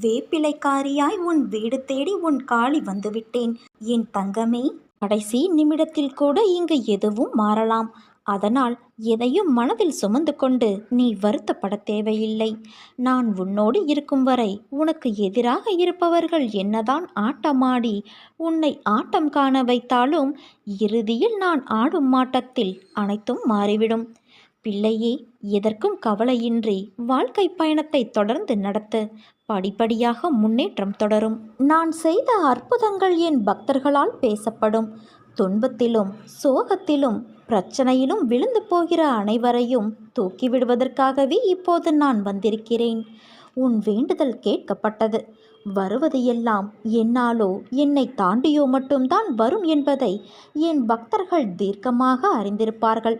வேப்பிலைக்காரியாய் உன் வீடு தேடி உன் காளி வந்துவிட்டேன். என் தங்கமே கடைசி நிமிடத்தில் கூட இங்கு எதுவும் மாறலாம். அதனால் எதையும் மனதில் சுமந்து கொண்டு நீ வருத்தப்பட தேவையில்லை. நான் உன்னோடு இருக்கும் வரை உனக்கு எதிராக இருப்பவர்கள் என்னதான் ஆட்டமாடி உன்னை ஆட்டம் காண வைத்தாலும் இறுதியில் நான் ஆடும் மாட்டத்தில் அனைத்தும் மாறிவிடும். பிள்ளையே எதற்கும் கவலையின்றி வாழ்க்கை பயணத்தை தொடர்ந்து நடத்து படிப்படியாக முன்னேற்றம் தொடரும். நான் செய்த அற்புதங்கள் என் பக்தர்களால் பேசப்படும். துன்பத்திலும் சோகத்திலும் பிரச்சனையிலும் விழுந்து போகிற அனைவரையும் தூக்கிவிடுவதற்காகவே இப்போது நான் வந்திருக்கிறேன். உன் வேண்டுதல் கேட்கப்பட்டது. வருவது எல்லாம் என்னாலோ என்னை தாண்டியோ மட்டும்தான் வரும் என்பதை என் பக்தர்கள் தீர்க்கமாக அறிந்திருப்பார்கள்.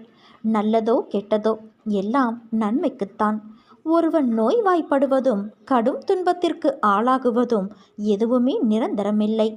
நல்லதோ கெட்டதோ எல்லாம் நன்மைக்குத்தான். ஒருவன் நோய்வாய்ப்படுவதும் கடும் துன்பத்திற்கு ஆளாகுவதும் எதுவுமே நிரந்தரமில்லை.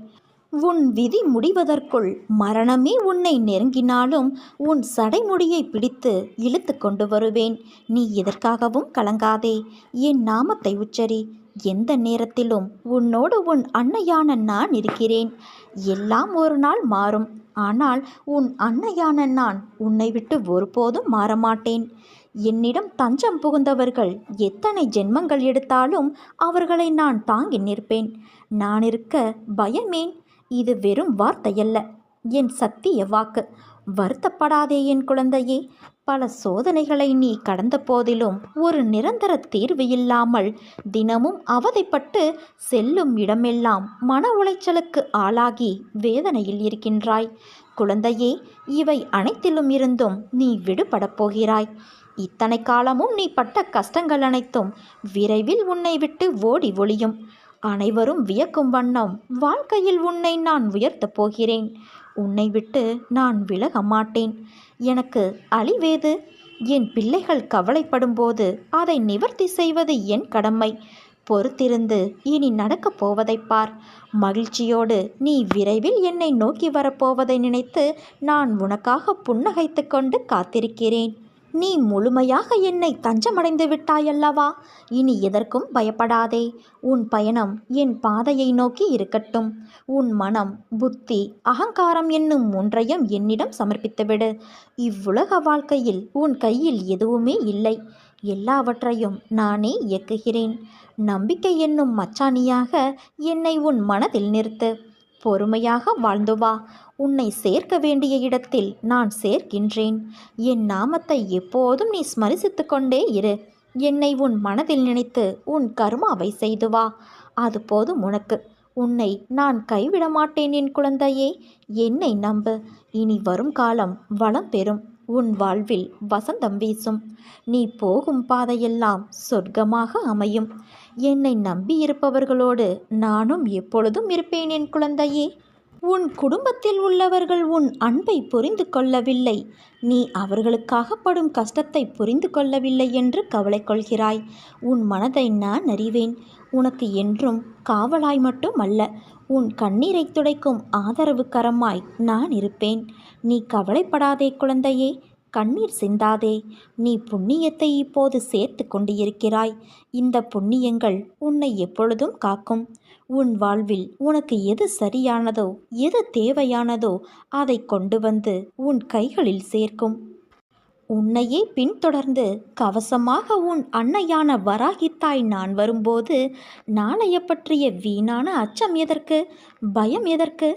உன் விதி முடிவதற்குள் மரணமே உன்னை நெருங்கினாலும் உன் சடைமுடியை பிடித்து இழுத்து கொண்டு வருவேன். நீ எதற்காகவும் கலங்காதே. என் நாமத்தை உச்சரி. எந்த நேரத்திலும் உன்னோடு உன் அன்னையான நான் இருக்கிறேன். எல்லாம் ஒரு நாள் மாறும். ஆனால் உன் அன்னையான நான் உன்னை விட்டு ஒருபோதும் மாறமாட்டேன். என்னிடம் தஞ்சம் புகுந்தவர்கள் எத்தனை ஜென்மங்கள் எடுத்தாலும் அவர்களை நான் தாங்கி நிற்பேன். நான் இருக்க பயமேன்? இது வெறும் வார்த்தையல்ல. என் சத்திய வாக்கு. வருத்தப்படாதே என் குழந்தையே. பல சோதனைகளை நீ கடந்த போதிலும் ஒரு நிரந்தர தீர்வு இல்லாமல் தினமும் அவதைப்பட்டு செல்லும் இடமெல்லாம் மன உளைச்சலுக்கு ஆளாகி வேதனையில் இருக்கின்றாய். குழந்தையே இவை அனைத்திலும் இருந்தும் நீ விடுபடப் போகிறாய். இத்தனை காலமும் நீ பட்ட கஷ்டங்கள் அனைத்தும் விரைவில் உன்னை விட்டு ஓடி ஒளியும். அனைவரும் வியக்கும் வண்ணம் வாழ்க்கையில் உன்னை நான் உயர்த்தப் போகிறேன். உன்னை விட்டு நான் விலக மாட்டேன். எனக்கு அழிவேது? என் பிள்ளைகள் கவலைப்படும்போது அதை நிவர்த்தி செய்வது என் கடமை. பொறுத்திருந்து இனி நடக்கப் போவதைப் பார். மகிழ்ச்சியோடு நீ விரைவில் என்னை நோக்கி வரப்போவதை நினைத்து நான் உனக்காக புன்னகைத்து கொண்டு காத்திருக்கிறேன். நீ முழுமையாக என்னை தஞ்சமடைந்து விட்டாயல்லவா? இனி எதற்கும் பயப்படாதே. உன் பயணம் என் பாதையை நோக்கி இருக்கட்டும். உன் மனம் புத்தி அகங்காரம் என்னும் மூன்றையும் என்னிடம் சமர்ப்பித்துவிடு. இவ்வுலக வாழ்க்கையில் உன் கையில் எதுவுமே இல்லை. எல்லாவற்றையும் நானே இயக்குகிறேன். நம்பிக்கை என்னும் மச்சானியாக என்னை உன் மனதில் நிறுத்து. பொறுமையாக வாழ்ந்து வா. உன்னை சேர்க்க வேண்டிய இடத்தில் நான் சேர்க்கின்றேன். என் நாமத்தை எப்போதும் நீ ஸ்மரிசித்து கொண்டே இரு. என்னை உன் மனதில் நினைத்து உன் கர்மாவை செய்து வா. அது போதும் உனக்கு. உன்னை நான் கைவிட மாட்டேன் என் குழந்தையே. என்னை நம்பு. இனி வரும் காலம் வளம் பெறும். உன் வாழ்வில் வசந்தம் வீசும். நீ போகும் பாதையெல்லாம் சொர்க்கமாக அமையும். என்னை நம்பியிருப்பவர்களோடு நானும் எப்பொழுதும் இருப்பேன் என் குழந்தையே. உன் குடும்பத்தில் உள்ளவர்கள் உன் அன்பை புரிந்து கொள்ளவில்லை. நீ அவர்களுக்காக படும் கஷ்டத்தை புரிந்து கொள்ளவில்லை என்று கவலை கொள்கிறாய். உன் மனதை நான் அறிவேன். உனக்கு என்றும் காவலாய் மட்டும் அல்ல உன் கண்ணீரை துடைக்கும் ஆதரவு கரமாய் நான் இருப்பேன். நீ கவலைப்படாதே குழந்தையே கண்ணீர் சிந்தாதே நீ புண்ணியத்தை இப்போது சேர்த்து கொண்டிருக்கிறாய். இந்த புண்ணியங்கள் உன்னை எப்பொழுதும் காக்கும். உன் வாழ்வில் உனக்கு எது சரியானதோ எது தேவையானதோ அதை கொண்டு வந்து உன் கைகளில் சேர்க்கும். உன்னையே பின்தொடர்ந்து கவசமாக உன் அன்னையான வராகித்தாய் நான் வரும்போது நாளைய பற்றிய வீணான அச்சம் எதற்கு? பயம் எதற்கு?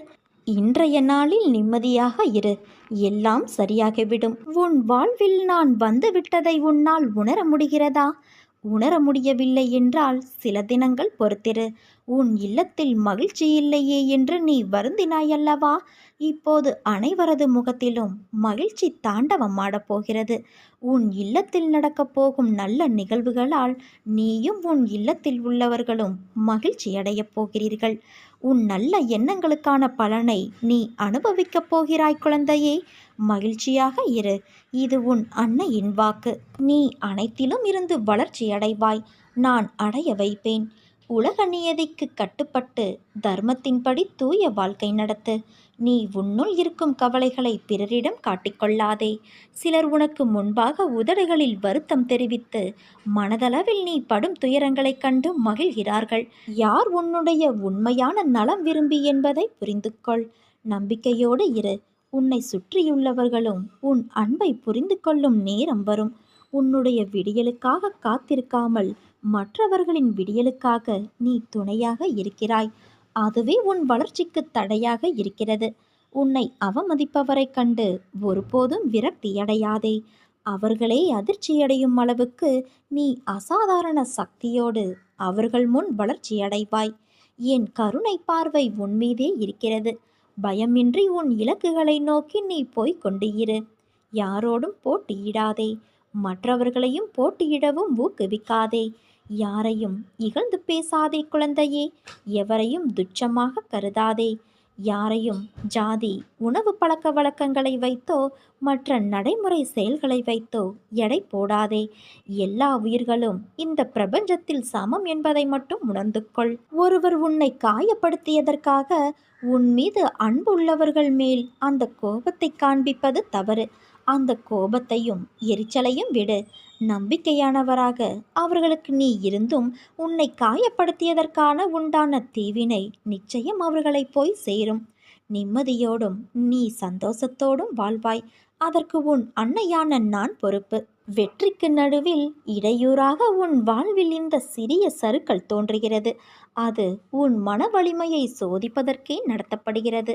இன்றைய நாளில் நிம்மதியாக இரு. எல்லாம் சரியாகிவிடும். உன் வாழ்வில் நான் வந்துவிட்டதை உன்னால் உணர முடிகிறதா? உணர முடியவில்லை என்றால் சில தினங்கள் பொறுத்திரு. உன் இல்லத்தில் மகிழ்ச்சி இல்லையே என்று நீ வருந்தினாயல்லவா? இப்போது அனைவரது முகத்திலும் மகிழ்ச்சி தாண்டவம் ஆடப்போகிறது உன் இல்லத்தில் நடக்கப் போகும் நல்ல நிகழ்வுகளால் நீயும் உன் இல்லத்தில் உள்ளவர்களும் மகிழ்ச்சி அடையப் போகிறீர்கள். உன் நல்ல எண்ணங்களுக்கான பலனை நீ அனுபவிக்கப் போகிறாய் குழந்தையே. மகிழ்ச்சியாக இரு. இது உன் அன்னையின் வாக்கு. நீ அனைத்திலும் இருந்து வளர்ச்சி அடைவாய். நான் அடைய வைப்பேன். உலக நியதிக்கு கட்டுப்பட்டு தர்மத்தின்படி தூய வாழ்க்கை நடத்து. நீ உன்னுள் இருக்கும் கவலைகளை பிறரிடம் காட்டிக்கொள்ளாதே சிலர் உனக்கு முன்பாக உதடுகளில் வருத்தம் தெரிவித்து மனதளவில் நீ படும் துயரங்களைக் கண்டு மகிழ்கிறார்கள். யார் உன்னுடைய உண்மையான நலம் விரும்பி என்பதை புரிந்து கொள் நம்பிக்கையோடு இரு. உன்னை சுற்றியுள்ளவர்களும் உன் அன்பை புரிந்து கொள்ளும் நேரம் வரும். உன்னுடைய விடியலுக்காக காத்திருக்காமல் மற்றவர்களின் விடியலுக்காக நீ துணையாக இருக்கிறாய். அதுவே உன் வளர்ச்சிக்கு தடையாக இருக்கிறது. உன்னை அவமதிப்பவரைக் கண்டு ஒருபோதும் விரக்தியடையாதே. அவர்களே அதிர்ச்சியடையும் அளவுக்கு நீ அசாதாரண சக்தியோடு அவர்கள் முன் வளர்ச்சியடைவாய். என் கருணை பார்வை உன்மீதே இருக்கிறது. பயமின்றி உன் இலக்குகளை நோக்கி நீ போய்க் கொண்டு இரு யாரோடும் போட்டியிடாதே. மற்றவர்களையும் போட்டியிடவும் ஊக்குவிக்காதே. யாரையும் இகழ்ந்து பேசாதே குழந்தையே எவரையும் துச்சமாக கருதாதே. யாரையும் ஜாதி உணவு பழக்க வழக்கங்களை வைத்தோ மற்ற நடைமுறை செயல்களை வைத்தோ எடை போடாதே. எல்லா உயிர்களும் இந்த பிரபஞ்சத்தில் சமம் என்பதை மட்டும் உணர்ந்து கொள் ஒருவர் உன்னை காயப்படுத்தியதற்காக உன் மீது அன்பு உள்ளவர்கள் மேல் அந்த கோபத்தை காண்பிப்பது தவறு. அந்த கோபத்தையும் எரிச்சலையும் விடு. நம்பிக்கையானவராக அவர்களுக்கு நீ இருந்தும் உன்னை காயப்படுத்தியதற்கான உண்டான தீவினை நிச்சயம் அவர்களை போய் சேரும். நிம்மதியோடும் நீ சந்தோஷத்தோடும் வாழ்வாய். அதற்கு உன் அன்னையான நான் பொறுப்பு. வெற்றிக்கு நடுவில் இடையூறாக உன் வாழ்வில் இந்த சிறிய சருக்கள் தோன்றுகிறது. அது உன் மன வலிமையை சோதிப்பதற்கே நடத்தப்படுகிறது.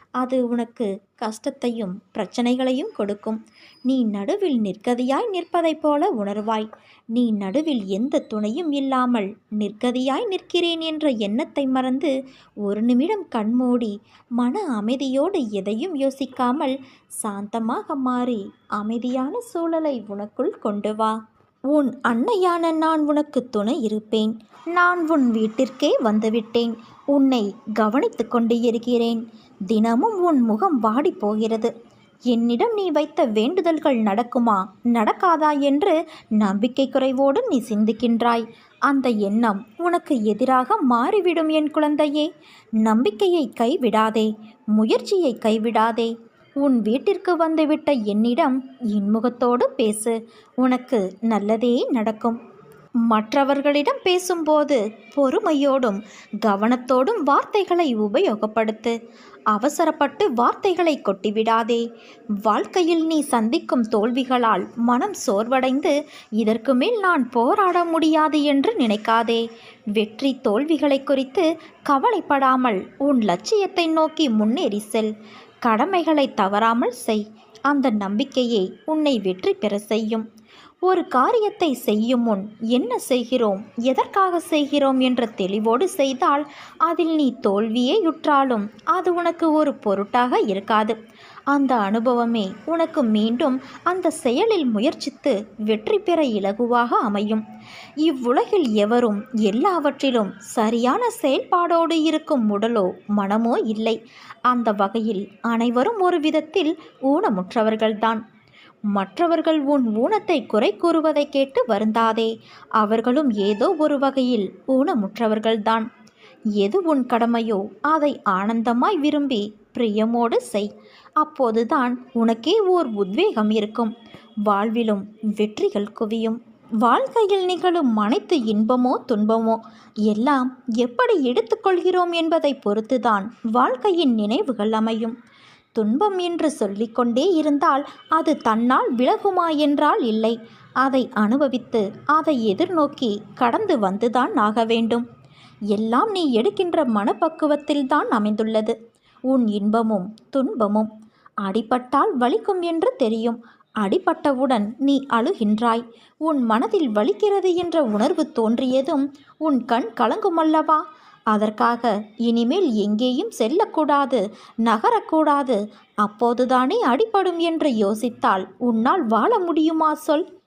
அது உனக்கு கஷ்டத்தையும் பிரச்சனைகளையும் கொடுக்கும். நீ நடுவில் நிற்கதியாய் நிற்பதைப் போல உணர்வாய். நீ நடுவில் எந்த துணையும் இல்லாமல் நிற்கதியாய் நிற்கிறேன் என்ற எண்ணத்தை மறந்து ஒரு நிமிடம் கண்மூடி மன அமைதியோடு எதையும் யோசிக்காமல் சாந்தமாக மாறி அமைதியான சூழலை உனக்குள் கொண்டு வா. உன் அன்னையான நான் உனக்கு துணை இருப்பேன். நான் உன் வீட்டிற்கே வந்துவிட்டேன். உன்னை கவனித்து கொண்டு இருக்கிறேன். தினமும் உன் முகம் வாடி போகிறது. என்னிடம் நீ வைத்த வேண்டுதல்கள் நடக்குமா? நடக்காதா என்று நம்பிக்கை குறைவோடு நீ சிந்திக்கின்றாய். அந்த எண்ணம் உனக்கு எதிராக மாறிவிடும் என் குழந்தையே. நம்பிக்கையை கைவிடாதே. முயற்சியை கைவிடாதே. உன் வீட்டிற்கு வந்துவிட்ட என்னிடம் இன்முகத்தோடு பேசு. உனக்கு நல்லதே நடக்கும். மற்றவர்களிடம் பேசும்போது பொறுமையோடும் கவனத்தோடும் வார்த்தைகளை உபயோகப்படுத்து. அவசரப்பட்டு வார்த்தைகளை கொட்டிவிடாதே. வாழ்க்கையில் நீ சந்திக்கும் தோல்விகளால் மனம் சோர்வடைந்து இதற்கு மேல் நான் போராட முடியாது என்று நினைக்காதே. வெற்றி தோல்விகளை குறித்து கவலைப்படாமல் உன் லட்சியத்தை நோக்கி முன்னேறி செல். கடமைகளை தவறாமல் செய். அந்த நம்பிக்கையே உன்னை வெற்றி பெற செய்யும். ஒரு காரியத்தை செய்யும் முன் என்ன செய்கிறோம்? எதற்காக செய்கிறோம் என்ற தெளிவோடு செய்தால் அதில் நீ தோல்வியே யுற்றாலும் அது உனக்கு ஒரு பொருட்டாக இருக்காது. அந்த அனுபவமே உனக்கு மீண்டும் அந்த செயலில் முயற்சித்து வெற்றி பெற இலகுவாக அமையும். இவ்வுலகில் எவரும் எல்லாவற்றிலும் சரியான செயல்பாடோடு இருக்கும் உடலோ மனமோ இல்லை. அந்த வகையில் அனைவரும் ஒரு விதத்தில் ஊனமுற்றவர்கள்தான். மற்றவர்கள் உன் ஊனத்தை குறை கூறுவதை கேட்டு வருந்தாதே. அவர்களும் ஏதோ ஒரு வகையில் ஊனமுற்றவர்கள்தான். எது உன் கடமையோ அதை ஆனந்தமாய் விரும்பி பிரியமோடு செய். அப்போதுதான் உனக்கே ஓர் உத்வேகம் இருக்கும். வாழ்விலும் வெற்றிகள் குவியும். வாழ்க்கையில் நிகழும் அனைத்து இன்பமோ துன்பமோ எல்லாம் எப்படி எடுத்துக்கொள்கிறோம் என்பதை பொறுத்துதான் வாழ்க்கையின் நினைவுகள் அமையும். துன்பம் என்று சொல்லிக்கொண்டே இருந்தால் அது தன்னால் விலகுமா என்றால் இல்லை. அதை அனுபவித்து அதை எதிர்நோக்கி கடந்து வந்துதான் ஆக வேண்டும். எல்லாம் நீ எடுக்கின்ற மனப்பக்குவத்தில்தான் அமைந்துள்ளது. உன் இன்பமும் துன்பமும். அடிபட்டால் வலிக்கும் என்று தெரியும். அடிபட்டவுடன் நீ அழுகின்றாய். உன் மனதில் வலிக்கிறது என்ற உணர்வு தோன்றியதும் உன் கண் கலங்குமல்லவா? அதற்காக இனிமேல் எங்கேயும் செல்லக்கூடாது நகரக்கூடாது. அப்போதுதானே அடிபடும் என்று யோசித்தால் உன்னால் வாழ முடியுமா சொல்.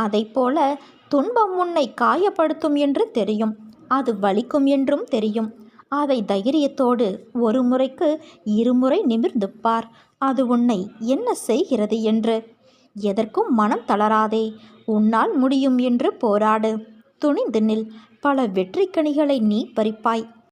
அதைப்போல துன்பம் உன்னை காயப்படுத்தும் என்று தெரியும். அது வலிக்கும் என்றும் தெரியும். அதை தைரியத்தோடு ஒரு முறைக்கு இருமுறை நிமிர்ந்து பார். அது உன்னை என்ன செய்கிறது என்று. எதற்கும் மனம் தளராதே. உன்னால் முடியும் என்று போராடு. துணிந்து நில். பல வெற்றிக்கனிகளை நீ பறிப்பாய்.